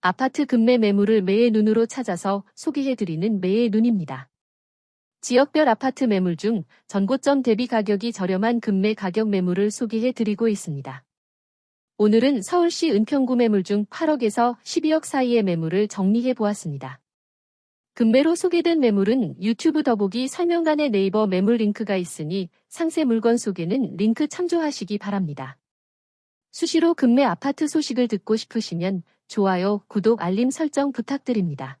아파트 급매 매물을 매의 눈으로 찾아서 소개해드리는 매의 눈입니다. 지역별 아파트 매물 중 전고점 대비 가격이 저렴한 급매 가격 매물을 소개해드리고 있습니다. 오늘은 서울시 은평구 매물 중 8억에서 12억 사이의 매물을 정리해 보았습니다. 금매로 소개된 매물은 유튜브 더보기 설명란에 네이버 매물 링크가 있으니 상세 물건 소개는 링크 참조하시기 바랍니다. 수시로 금매 아파트 소식을 듣고 싶으시면 좋아요, 구독, 알림 설정 부탁드립니다.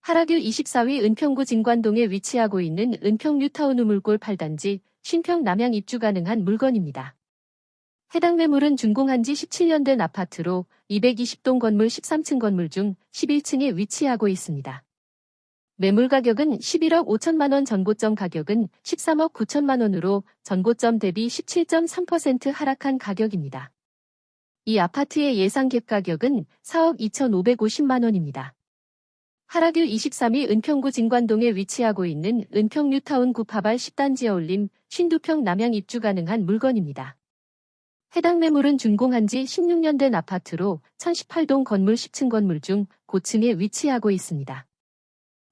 하락유 24위 은평구 진관동에 위치하고 있는 은평 뉴타운 우물골 8단지 신평 남양 입주 가능한 물건입니다. 해당 매물은 준공한 지 17년 된 아파트로 220동 건물 13층 건물 중 11층에 위치하고 있습니다. 매물 가격은 11억 5천만 원 전고점 가격은 13억 9천만 원으로 전고점 대비 17.3% 하락한 가격입니다. 이 아파트의 예상 갭 가격은 4억 2,550만 원입니다. 하락유 23위 은평구 진관동에 위치하고 있는 은평 뉴타운 구파발 10단지에 올림 52평 남양 입주 가능한 물건입니다. 해당 매물은 준공한 지 16년 된 아파트로 1018동 건물 10층 건물 중 고층에 위치하고 있습니다.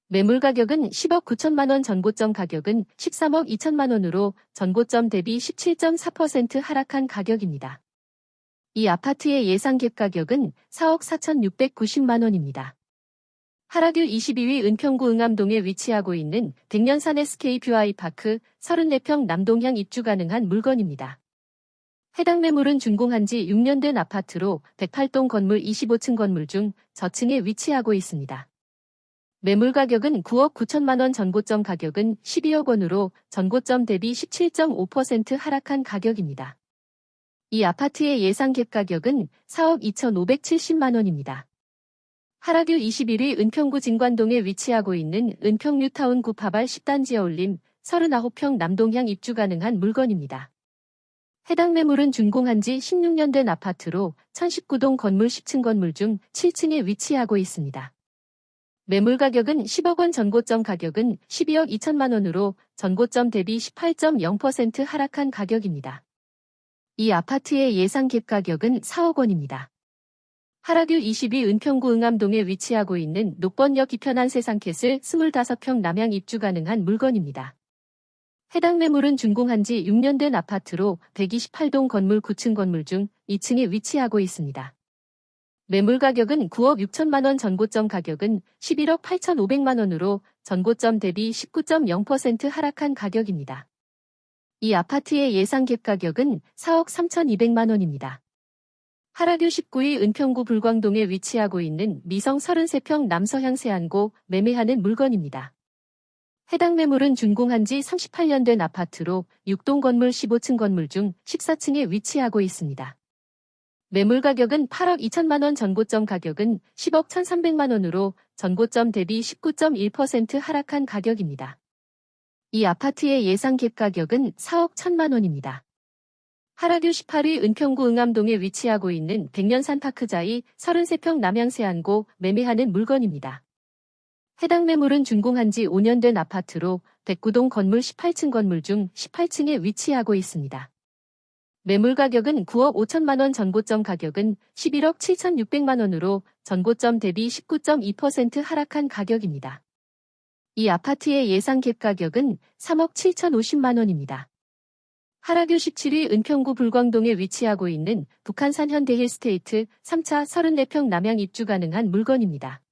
매물 가격은 10억 9천만 원 전고점 가격은 13억 2천만 원으로 전고점 대비 17.4% 하락한 가격입니다. 이 아파트의 예상 갭 가격은 4억 4,690만 원입니다. 하락유 22위 은평구 응암동에 위치하고 있는 백년산 SK 뷰아이 파크 34평 남동향 입주 가능한 물건입니다. 해당 매물은 준공한 지 6년 된 아파트로 108동 건물 25층 건물 중 저층에 위치하고 있습니다. 매물 가격은 9억 9천만 원 전고점 가격은 12억 원으로 전고점 대비 17.5% 하락한 가격입니다. 이 아파트의 예상 갭 가격은 4억 2,570만 원입니다. 하락유 21위 은평구 진관동에 위치하고 있는 은평 뉴타운 구파발 10단지에 올림 39평 남동향 입주 가능한 물건입니다. 해당 매물은 준공한 지 16년 된 아파트로 1019동 건물 10층 건물 중 7층에 위치하고 있습니다. 매물 가격은 10억 원 전고점 가격은 12억 2천만 원으로 전고점 대비 18.0% 하락한 가격입니다. 이 아파트의 예상 갭 가격은 4억 원입니다. 하락유 22 은평구 응암동에 위치하고 있는 녹번역 이편한 세상캣을 25평 남양 입주 가능한 물건입니다. 해당 매물은 준공한 지 6년 된 아파트로 128동 건물 9층 건물 중 2층에 위치하고 있습니다. 매물 가격은 9억 6천만 원 전고점 가격은 11억 8천 5백만 원으로 전고점 대비 19.0% 하락한 가격입니다. 이 아파트의 예상 갭 가격은 4억 3천2백만 원입니다. 하락유 19위 은평구 불광동에 위치하고 있는 미성 33평 남서향 세안고 매매하는 물건입니다. 해당 매물은 준공한 지 38년 된 아파트로 6동 건물 15층 건물 중 14층에 위치하고 있습니다. 매물 가격은 8억 2천만 원 전고점 가격은 10억 1,300만 원으로 전고점 대비 19.1% 하락한 가격입니다. 이 아파트의 예상 갭 가격은 4억 1천만 원입니다. 하락유 18위 은평구 응암동에 위치하고 있는 백년산 파크자이 33평 남양세안고 매매하는 물건입니다. 해당 매물은 준공한 지 5년 된 아파트로 백구동 건물 18층 건물 중 18층에 위치하고 있습니다. 매물 가격은 9억 5천만 원 전고점 가격은 11억 7천6백만 원으로 전고점 대비 19.2% 하락한 가격입니다. 이 아파트의 예상 갭 가격은 3억 7천50만 원입니다. 하락유 17위 은평구 불광동에 위치하고 있는 북한산 현대힐스테이트 3차 34평 남양 입주 가능한 물건입니다.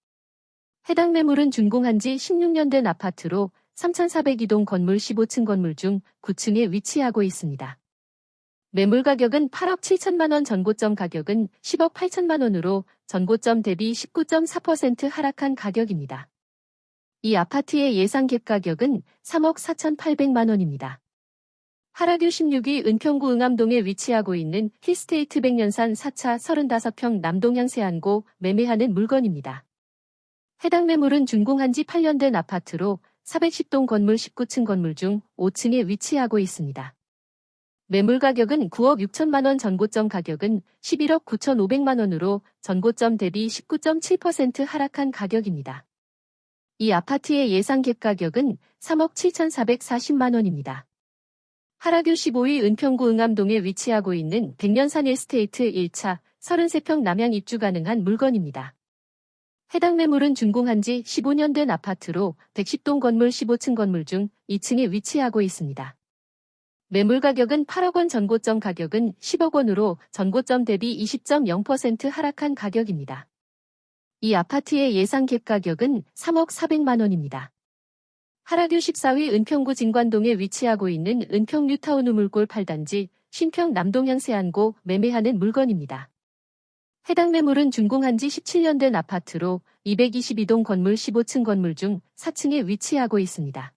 해당 매물은 준공한 지 16년 된 아파트로 3,402동 건물 15층 건물 중 9층에 위치하고 있습니다. 매물 가격은 8억 7천만 원 전고점 가격은 10억 8천만 원으로 전고점 대비 19.4% 하락한 가격입니다. 이 아파트의 예상 갭 가격은 3억 4,800만 원입니다. 하락유 16위 은평구 응암동에 위치하고 있는 힐스테이트 백년산 4차 35평 남동향 세안고 매매하는 물건입니다. 해당 매물은 준공한 지 8년 된 아파트로 410동 건물 19층 건물 중 5층에 위치하고 있습니다. 매물 가격은 9억 6천만 원 전고점 가격은 11억 9천 5백만 원으로 전고점 대비 19.7% 하락한 가격입니다. 이 아파트의 예상 갭 가격은 3억 7천4백사십만 원입니다. 하락유 15위 은평구 응암동에 위치하고 있는 백년산 일스테이트 1차 33평 남양 입주 가능한 물건입니다. 해당 매물은 준공한 지 15년 된 아파트로 110동 건물 15층 건물 중 2층에 위치하고 있습니다. 매물 가격은 8억 원 전고점 가격은 10억 원으로 전고점 대비 20.0% 하락한 가격입니다. 이 아파트의 예상 갭 가격은 3억 400만 원입니다. 하라규 14위 은평구 진관동에 위치하고 있는 은평 뉴타운 우물골 8단지 신평 남동향 세안고 매매하는 물건입니다. 해당 매물은 준공한 지 17년 된 아파트로 222동 건물 15층 건물 중 4층에 위치하고 있습니다.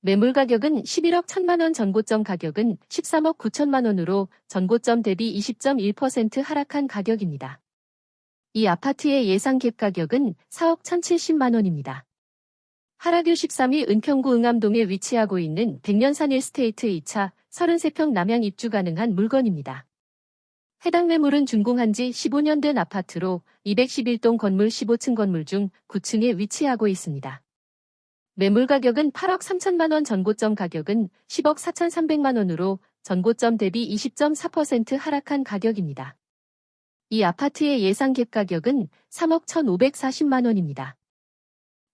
매물 가격은 11억 1천만 원 전고점 가격은 13억 9천만 원으로 전고점 대비 20.1% 하락한 가격입니다. 이 아파트의 예상 갭 가격은 4억 1,070만 원입니다. 하라규 13위 은평구 응암동에 위치하고 있는 백년산 일스테이트 2차 33평 남양 입주 가능한 물건입니다. 해당 매물은 준공한 지 15년 된 아파트로 211동 건물 15층 건물 중 9층에 위치하고 있습니다. 매물 가격은 8억 3천만 원 전고점 가격은 10억 4천 3백만 원으로 전고점 대비 20.4% 하락한 가격입니다. 이 아파트의 예상 갭 가격은 3억 1,540만 원입니다.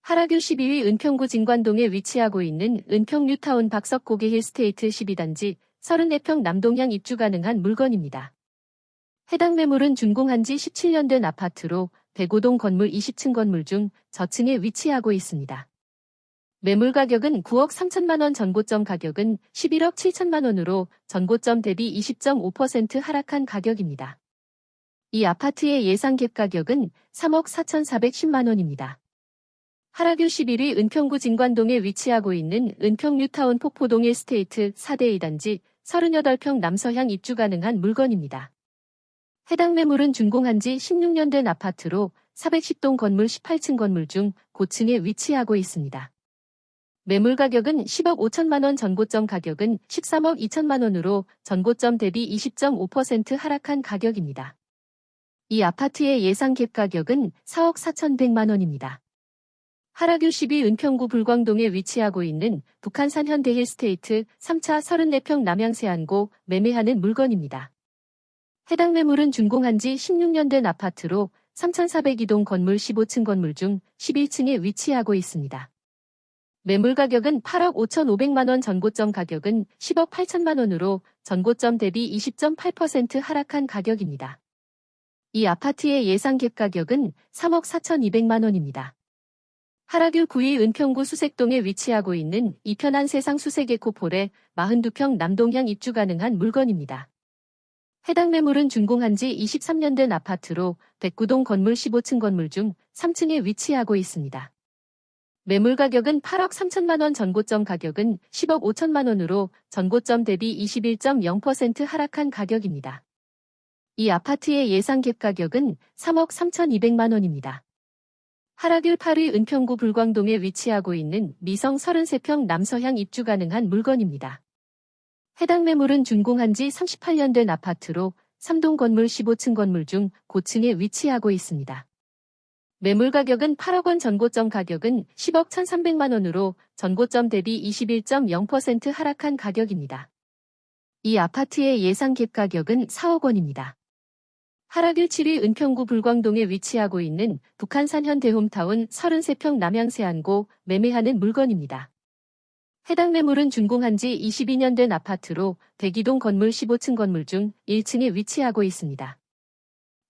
하라규 12위 은평구 진관동에 위치하고 있는 은평 뉴타운 박석고개 힐스테이트 12단지 34평 남동향 입주 가능한 물건입니다. 해당 매물은 준공한 지 17년 된 아파트로 105동 건물 20층 건물 중 저층에 위치하고 있습니다. 매물 가격은 9억 3천만 원 전고점 가격은 11억 7천만 원으로 전고점 대비 20.5% 하락한 가격입니다. 이 아파트의 예상 갭 가격은 3억 4,410만 원입니다. 하라규 11위 은평구 진관동에 위치하고 있는 은평 뉴타운 폭포동 일스테이트 4대 2단지 38평 남서향 입주 가능한 물건입니다. 해당 매물은 준공한 지 16년 된 아파트로 410동 건물 18층 건물 중 고층에 위치하고 있습니다. 매물 가격은 10억 5천만 원 전고점 가격은 13억 2천만 원으로 전고점 대비 20.5% 하락한 가격입니다. 이 아파트의 예상 갭 가격은 4억 4천100만 원입니다. 하라규 12 은평구 불광동에 위치하고 있는 북한산 현대 힐스테이트 3차 34평 남양세안고 매매하는 물건입니다. 해당 매물은 준공한 지 16년 된 아파트로 3,402동 건물 15층 건물 중 11층에 위치하고 있습니다. 매물 가격은 8억 5천5백만 원 전고점 가격은 10억 8천만 원으로 전고점 대비 20.8% 하락한 가격입니다. 이 아파트의 예상 갭 가격은 3억 4천2백만 원입니다. 하라규 9위 은평구 수색동에 위치하고 있는 이편한 세상 수색에코폴에 42평 남동향 입주 가능한 물건입니다. 해당 매물은 준공한 지 23년 된 아파트로 109동 건물 15층 건물 중 3층에 위치하고 있습니다. 매물 가격은 8억 3천만 원 전고점 가격은 10억 5천만 원으로 전고점 대비 21.0% 하락한 가격입니다. 이 아파트의 예상 갭 가격은 3억 3천2백만 원입니다. 하라귤 8위 은평구 불광동에 위치하고 있는 미성 33평 남서향 입주 가능한 물건입니다. 해당 매물은 준공한 지 38년 된 아파트로 3동 건물 15층 건물 중 고층에 위치하고 있습니다. 매물 가격은 8억 원 전고점 가격은 10억 1,300만 원으로 전고점 대비 21.0% 하락한 가격입니다. 이 아파트의 예상 갭 가격은 4억 원입니다. 하락일 7위 은평구 불광동에 위치하고 있는 북한산 현 대홈타운 33평 남양세안고 매매하는 물건입니다. 해당 매물은 준공한 지 22년 된 아파트로 대기동 건물 15층 건물 중 1층에 위치하고 있습니다.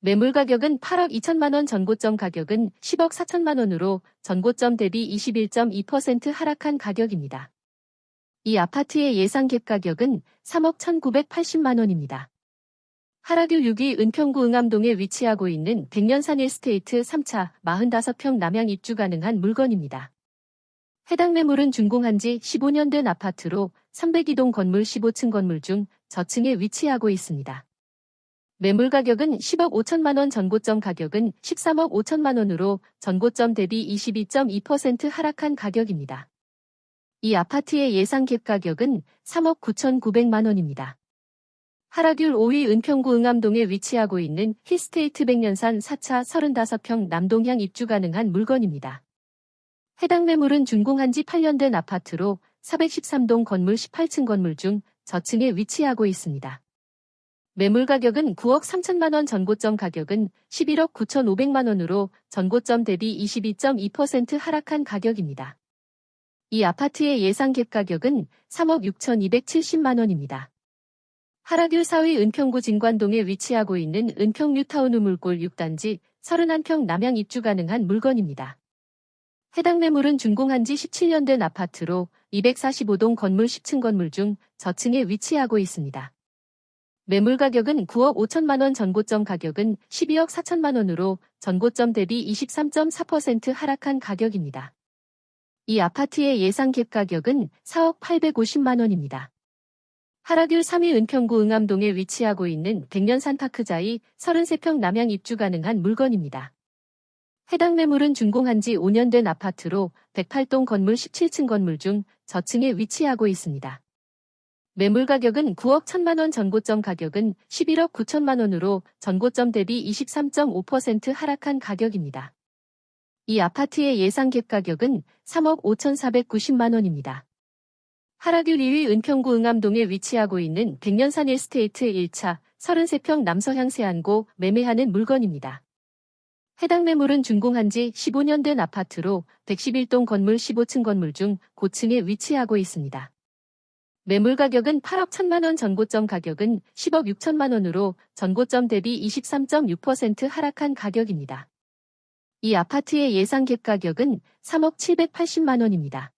매물 가격은 8억 2천만 원 전고점 가격은 10억 4천만 원으로 전고점 대비 21.2% 하락한 가격입니다. 이 아파트의 예상 갭 가격은 3억 1,980만 원입니다. 하라규 6위 은평구 응암동에 위치하고 있는 백년산 일스테이트 3차 45평 남양 입주 가능한 물건입니다. 해당 매물은 준공한 지 15년 된 아파트로 302동 건물 15층 건물 중 저층에 위치하고 있습니다. 매물 가격은 10억 5천만 원 전고점 가격은 13억 5천만 원으로 전고점 대비 22.2% 하락한 가격입니다. 이 아파트의 예상 갭 가격은 3억 9천9백만 원입니다. 하라귤 5위 은평구 응암동에 위치하고 있는 히스테이트 백년산 4차 35평 남동향 입주 가능한 물건입니다. 해당 매물은 준공한 지 8년 된 아파트로 413동 건물 18층 건물 중 저층에 위치하고 있습니다. 매물 가격은 9억 3천만 원 전고점 가격은 11억 9천5백만 원으로 전고점 대비 22.2% 하락한 가격입니다. 이 아파트의 예상 갭 가격은 3억 6천2백칠십만 원입니다. 하락률 4위 은평구 진관동에 위치하고 있는 은평 뉴타운 우물골 6단지 31평 남양 입주 가능한 물건입니다. 해당 매물은 준공한 지 17년 된 아파트로 245동 건물 10층 건물 중 저층에 위치하고 있습니다. 매물 가격은 9억 5천만 원 전고점 가격은 12억 4천만 원으로 전고점 대비 23.4% 하락한 가격입니다. 이 아파트의 예상 갭 가격은 4억 850만 원입니다. 하락률 3위 은평구 응암동에 위치하고 있는 백년산 파크자이 33평 남양 입주 가능한 물건입니다. 해당 매물은 준공한 지 5년 된 아파트로 108동 건물 17층 건물 중 저층에 위치하고 있습니다. 매물 가격은 9억 1천만 원 전고점 가격은 11억 9천만 원으로 전고점 대비 23.5% 하락한 가격입니다. 이 아파트의 예상 갭 가격은 3억 5,490만 원입니다. 하락률 2위 은평구 응암동에 위치하고 있는 백년산 일스테이트 1차 33평 남서향 세안고 매매하는 물건입니다. 해당 매물은 준공한 지 15년 된 아파트로 111동 건물 15층 건물 중 고층에 위치하고 있습니다. 매물 가격은 8억 1천만 원 전고점 가격은 10억 6천만 원으로 전고점 대비 23.6% 하락한 가격입니다. 이 아파트의 예상 갭 가격은 3억 780만 원입니다.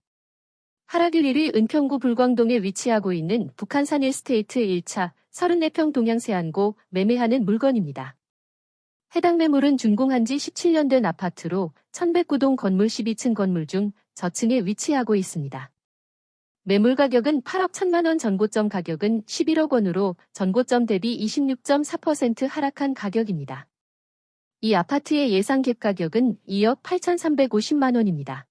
하락률 1위 은평구 불광동에 위치하고 있는 북한산 일스테이트 1차 34평 동양세안고 매매하는 물건입니다. 해당 매물은 준공한 지 17년 된 아파트로 1109동 건물 12층 건물 중 저층에 위치하고 있습니다. 매물 가격은 8억 1천만 원 전고점 가격은 11억 원으로 전고점 대비 26.4% 하락한 가격입니다. 이 아파트의 예상 갭 가격은 2억 8,350만 원입니다.